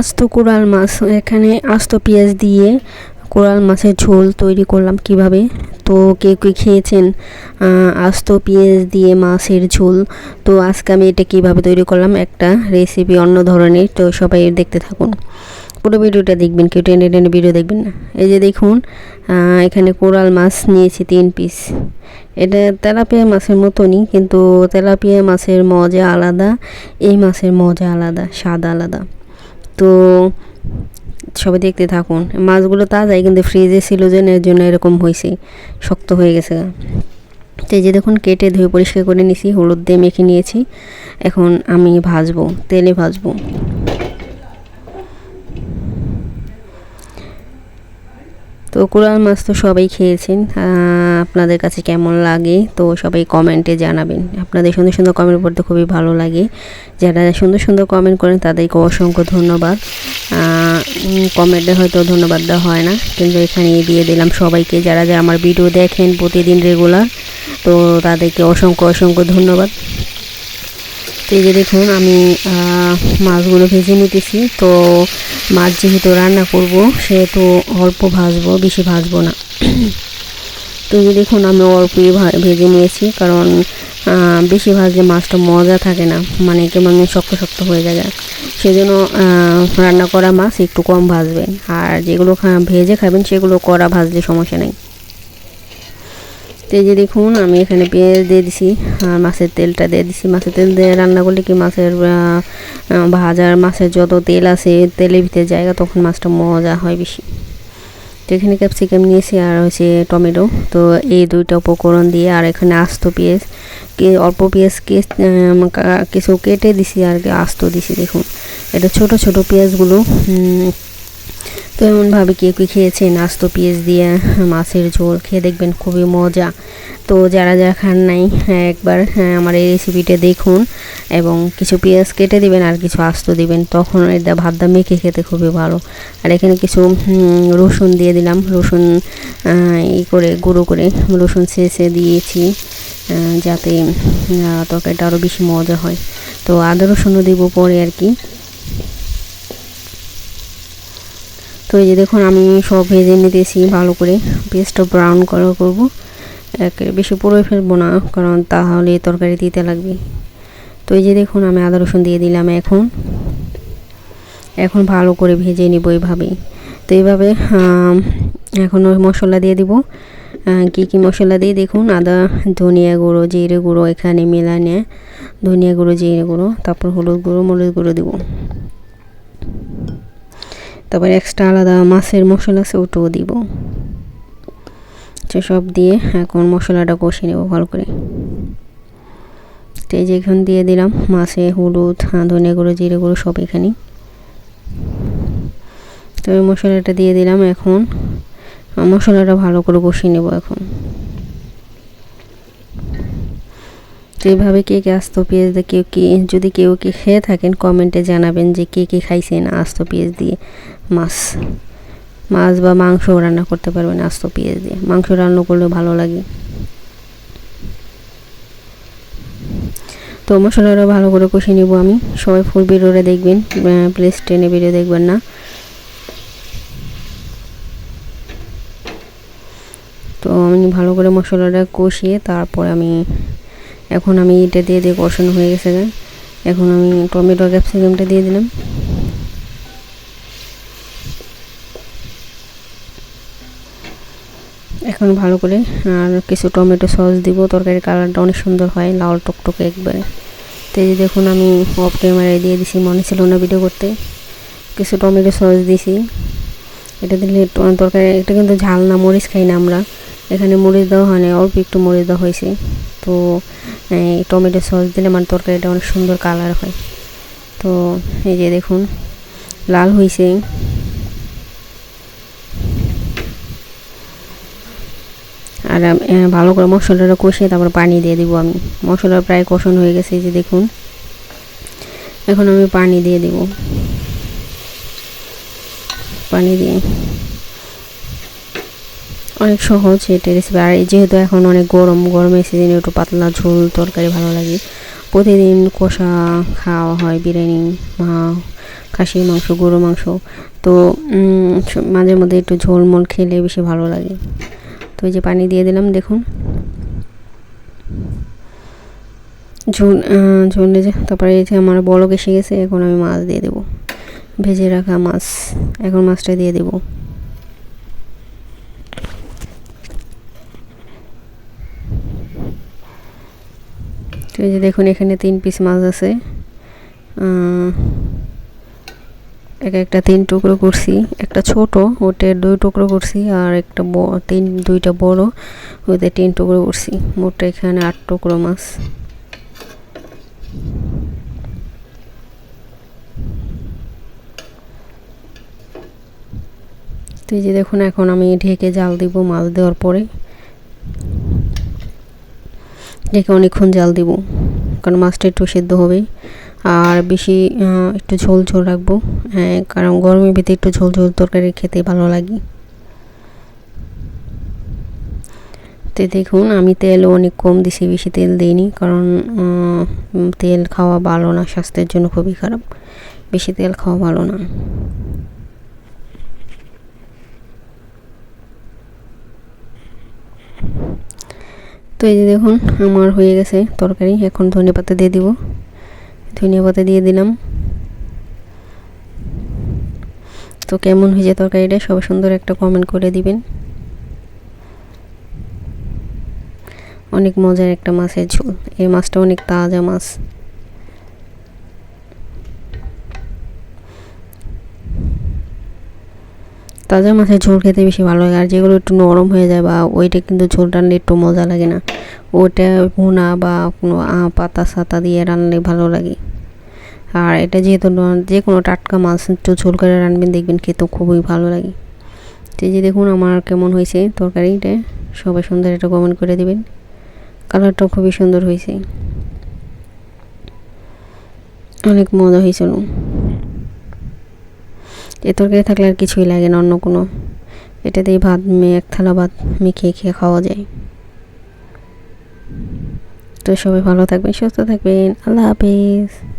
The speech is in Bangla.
আস্ত কোরাল মাছ। এখানে আস্ত পেঁয়াজ দিয়ে কোরাল মাছের ঝোল তৈরি করলাম কীভাবে? তো কে কে খেয়েছেন? আস্ত পেঁয়াজ দিয়ে মাছের ঝোল। তো আজকে আমি এটা কীভাবে তৈরি করলাম একটা রেসিপি অন্য ধরনের। তো সবাই দেখতে থাকুন। পুরো ভিডিওটা দেখবেন, কেউ টেনে টেনে ভিডিও দেখবেন না। এই যে দেখুন এখানে কোরাল মাছ নিয়েছি তিন পিস এটা তেলাপিয়া মাছের মতনই, কিন্তু তেলাপিয়া মাছের মজা আলাদা, এই মাছের মজা আলাদা, স্বাদ আলাদা। তো সবাই দেখতে থাকুন। মাছগুলো তাজাই, কিন্তু ফ্রিজে ছিল যে এর জন্য এরকম হয়েছে শক্ত হয়ে গেছে। তো এই যে দেখুন, কেটে ধুয়ে পরিষ্কার করে নিয়েছি হলুদ দিয়ে মেখে নিয়েছি। এখন আমি ভাজবো, তেলে ভাজবো। তো কোরাল মাছ তো সবাই খেয়েছেন আপনাদের কাছে কেমন লাগে তো সবাই কমেন্টে জানাবেন। আপনাদের সুন্দর সুন্দর কমেন্ট পড়তে খুবই ভালো লাগে। যারা সুন্দর সুন্দর কমেন্ট করেন তাদেরকে অসংখ্য ধন্যবাদ। কমেন্টে হয়তো ধন্যবাদ দেওয়া হয় না, কিন্তু এখানে দিয়ে দিলাম সবাইকে। যারা যারা আমার ভিডিও দেখেন প্রতিদিন রেগুলার তো তাদেরকে অসংখ্য অসংখ্য ধন্যবাদ। তো এই যে দেখুন, আমি মাছগুলো ভেজে নিতেছি। তো মাছ যেহেতু রান্না করব, সেহেতু অল্প ভাজবো, বেশি ভাজবো না। তো দেখুন, আমি অল্পই ভেজে নিয়েছি, কারণ বেশি ভাজলে মাছটা মজা থাকে না মানে কেমন শক্ত শক্ত হয়ে যায়। সেজন্য রান্না করা মাছ একটু কম ভাজবেন, আর যেগুলো ভেজে খাবেন, সেগুলো করা ভাজলে সমস্যা নেই। তো এই যে দেখুন, আমি এখানে পেঁয়াজ দিয়ে দিছি আর মাছের তেলটা দিয়ে দিছি। মাছের তেল দিয়ে রান্না করলে কি মাছের ভাজার মাছের যত তেল আছে, তেলের ভিতরে জায়গা, তখন মাছটা মজা হয় বেশি। তো এখানে ক্যাপসিকাম নিয়েছি আর হচ্ছে টমেটো। তো এই দুইটা উপকরণ দিয়ে আর এখানে আস্ত পেঁয়াজ। কে, অল্প পেঁয়াজ কিছু কেটে দিছি আর কি, আস্ত দিছি, দেখুন। এটা ছোট ছোট পেঁয়াজগুলো তো এমনভাবে কেউ কি খেয়েছেন আস্ত পেঁয়াজ দিয়ে মাছের ঝোল খেয়ে দেখবেন খুবই মজা। তো যারা যারা খান নাই হ্যাঁ, একবার হ্যাঁ, আমার এই রেসিপিটা দেখুন এবং কিছু পেঁয়াজ কেটে দিবেন আর কিছু আস্ত দিবেন তখন এটা ভাতটা মেখে খেতে খুবই ভালো। আর এখানে কিছু রসুন দিয়ে দিলাম রসুন ই করে গুঁড়ো করে রসুন ছেঁচে দিয়েছি যাতে তরকারিটা আরও বেশি মজা হয়। তো আদা রসুনও দিব পরে আর কি। তো এই যে দেখুন, আমি সব ভেজে নিতেছি ভালো করে। পেস্টটা ব্রাউন কালার করব। একেবারে বেশি পুরোই ফেলব না, কারণ তাহলে তরকারি দিতে লাগবে। তো এই যে দেখুন, আমি আদা রসুন দিয়ে দিলাম এখন। এখন ভালো করে ভেজে নিব এইভাবেই তো এইভাবে এখন ওই মশলা দিয়ে দিব। কি কি মশলা দিয়ে? দেখুন, আদা, ধনিয়া গুঁড়ো, জিরে গুঁড়ো এখানে মেলানে। ধনিয়া গুঁড়ো, জিরে গুঁড়ো, তারপর হলুদ গুঁড়ো, মরিচ গুঁড়ো দিব। তারপর এক্সট্রা আলাদা মাছের মশলা আছে, ওটাও দিব। তো সব দিয়ে এখন মশলাটা কষিয়ে নেব ভালো করে। এই যে এখন দিয়ে দিলাম মাছে হলুদ ধনিয়া গুঁড়ো, জিরে গুঁড়ো, সব এখানে তো মশলাটা দিয়ে দিলাম এখন। মশলাটা ভালো করে কষিয়ে নেব এখন। তো এইভাবে কে কে আস্ত পেঁয়াজ দিয়ে কেউ কি, যদি কেউ কি খেয়ে থাকেন, কমেন্টে জানাবেন যে কে কে খাইছেন আস্ত পেঁয়াজ দিয়ে। মাছ মাছ বা মাংস রান্না করতে পারবেন আস্ত পেঁয়াজ দিয়ে। মাংস রান্না করলে ভালো লাগে। তো মশলাটা ভালো করে কষিয়ে নিব আমি। সবাই ফুল ভিডিওটা দেখবেন প্লিজ টেনে ভিডিও দেখবেন না। তো আমি ভালো করে মশলাটা কষিয়ে তারপর আমি এখন আমি এটা দিয়ে দিয়ে কষানো হয়ে গেছে। এখন আমি টমেটো ক্যাপসিকামটা দিয়ে দিলাম। এখন ভালো করে আর কিছু টমেটো সস দিব। তরকারির কালারটা অনেক সুন্দর হয়, লাল টকটকে একবারে। তো দেখুন আমি অফ ক্যামেরায় দিয়ে দিছি, মনে ছিল না ভিডিও করতে। কিছু টমেটো সস দিছি। এটা দিলে তরকারি, এটা কিন্তু ঝাল না, মরিচ খাই না আমরা। এখানে মরিচ দেওয়া হয় না অল্প একটু মরিচ দেওয়া হয়েছে। তো এই টমেটো সস দিলে আমার তরকারিটা অনেক সুন্দর কালার হয়। তো, এই যে দেখুন, লাল হয়েছে আর ভালো করে মশলাটা কষিয়ে তারপর পানি দিয়ে দিব আমি। মশলা প্রায় কষানো হয়ে গেছে, এই যে দেখুন। এখন আমি পানি দিয়ে দিব। পানি দিয়ে অনেক সহজ এটা রেসিপি আর যেহেতু এখন অনেক গরম গরমের সিজনে একটু পাতলা ঝোল তরকারি ভালো লাগে। প্রতিদিন কষা খাওয়া হয় বিরিয়ানি খাসির মাংস গরু মাংস। তো মাঝে মধ্যে একটু ঝোলমোল খেলে বেশি ভালো লাগে। তো এই যে পানি দিয়ে দিলাম, দেখুন। ঝোল ঝোলে যে, তারপরে এই যে আমার বলক এসে গেছে, এখন আমি মাছ দিয়ে দেবো। ভেজে রাখা মাছ, এখন মাছটা দিয়ে দেবো। তো এই যে দেখুন, এখানে তিন পিস মাছ আছে। এক একটা তিন টুকরো করছি। একটা ছোট ওটার দুই টুকরো করছি, আর একটা তিন, দুইটা বড়, ওতে তিন টুকরো করছি। মোট এখানে আট টুকরো মাছ। তো এই যে দেখুন, এখন আমি ঢেকে জাল দিব মাছ দেওয়ার পরে। ঢেকে অনেকক্ষণ জাল দিব, কারণ মাছটা একটু সেদ্ধ হবে আর বেশি একটু ঝোল ঝোল রাখব হ্যাঁ কারণ গরমের ভিতরে একটু ঝোল ঝোল তরকারি খেতে ভালো লাগে। তো দেখুন, আমি তেল অনেক কম দিছি, বেশি তেল দিইনি, কারণ তেল খাওয়া ভালো না, স্বাস্থ্যের জন্য খুবই খারাপ। বেশি তেল খাওয়া ভালো না। তো এই যে দেখুন, আমার হয়ে গেছে তরকারি। এখন ধনে পাতা দিয়ে দিব। ধনিয়া পাতা দিয়ে দিলাম। তো কেমন হয়েছে তরকারিটা? সবাই সুন্দর একটা কমেন্ট করে দিবেন। অনেক মজার একটা মাছের ঝোল। এই মাছটা অনেক তাজা মাছ। তাজা মাছের ঝোল খেতে বেশি ভালো লাগে, আর যেগুলো একটু নরম হয়ে যায় বা ওইটা কিন্তু ঝোল রান্না একটু মজা লাগে না। ওটা ভুনা বা কোনো পাতা সাতা দিয়ে রান্নালে ভালো লাগে। আর এটা যেহেতু যে কোনো টাটকা মাছ একটু ঝোল করে রান্নবেন দেখবেন খেতে খুবই ভালো লাগে। তো যে দেখুন আমার কেমন হয়েছে তরকারিটা, সবাই সুন্দর একটা কমেন্ট করে দিবেন। কালারটাও খুবই সুন্দর হয়েছে। অনেক মজা হয়েছিল। এ তরকারি থাকলে আর কিছুই লাগে না, অন্য কোনো। এটাতেই ভাত এক থালা ভাত মেখে খেয়ে খাওয়া যায়। তো সবাই ভালো থাকবেন, সুস্থ থাকবেন। আল্লাহ হাফিজ।